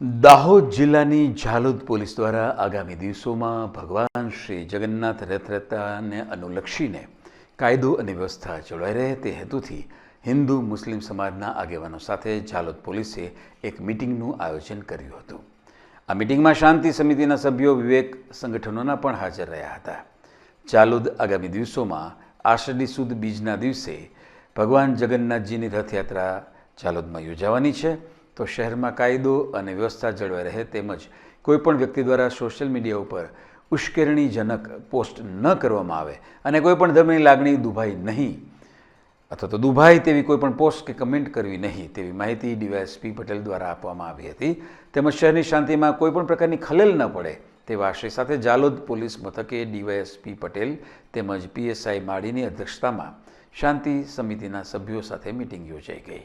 દાહોદ જિલ્લાની ઝાલોદ પોલીસ દ્વારા આગામી દિવસોમાં ભગવાન શ્રી જગન્નાથ રથયાત્રાને અનુલક્ષીને કાયદો અને વ્યવસ્થા જળવાઈ રહે તે હેતુથી હિન્દુ મુસ્લિમ સમાજના આગેવાનો સાથે ઝાલોદ પોલીસે એક મિટિંગનું આયોજન કર્યું હતું. આ મિટિંગમાં શાંતિ સમિતિના સભ્યો, વિવેક સંગઠનોના પણ હાજર રહ્યા હતા. ઝાલોદ આગામી દિવસોમાં આષાઢી સુદ બીજના દિવસે ભગવાન જગન્નાથજીની રથયાત્રા ઝાલોદમાં યોજાવાની છે. તો શહેરમાં કાયદો અને વ્યવસ્થા જળવાઈ રહે તેમજ કોઈપણ વ્યક્તિ દ્વારા સોશિયલ મીડિયા ઉપર ઉશ્કેરણીજનક પોસ્ટ ન કરવામાં આવે અને કોઈપણ ધર્મની લાગણી દુભાઈ નહીં, અથવા તો દુભાઈ તેવી કોઈપણ પોસ્ટ કે કમેન્ટ કરવી નહીં તેવી માહિતી ડીવાયએસપી પટેલ દ્વારા આપવામાં આવી હતી. તેમજ શહેરની શાંતિમાં કોઈપણ પ્રકારની ખલેલ ન પડે તેવા આશય સાથે જાલોદ પોલીસ મથકે ડીવાયએસપી પટેલ તેમજ પીએસઆઈ માળીની અધ્યક્ષતામાં શાંતિ સમિતિના સભ્યો સાથે મિટિંગ યોજાઈ ગઈ.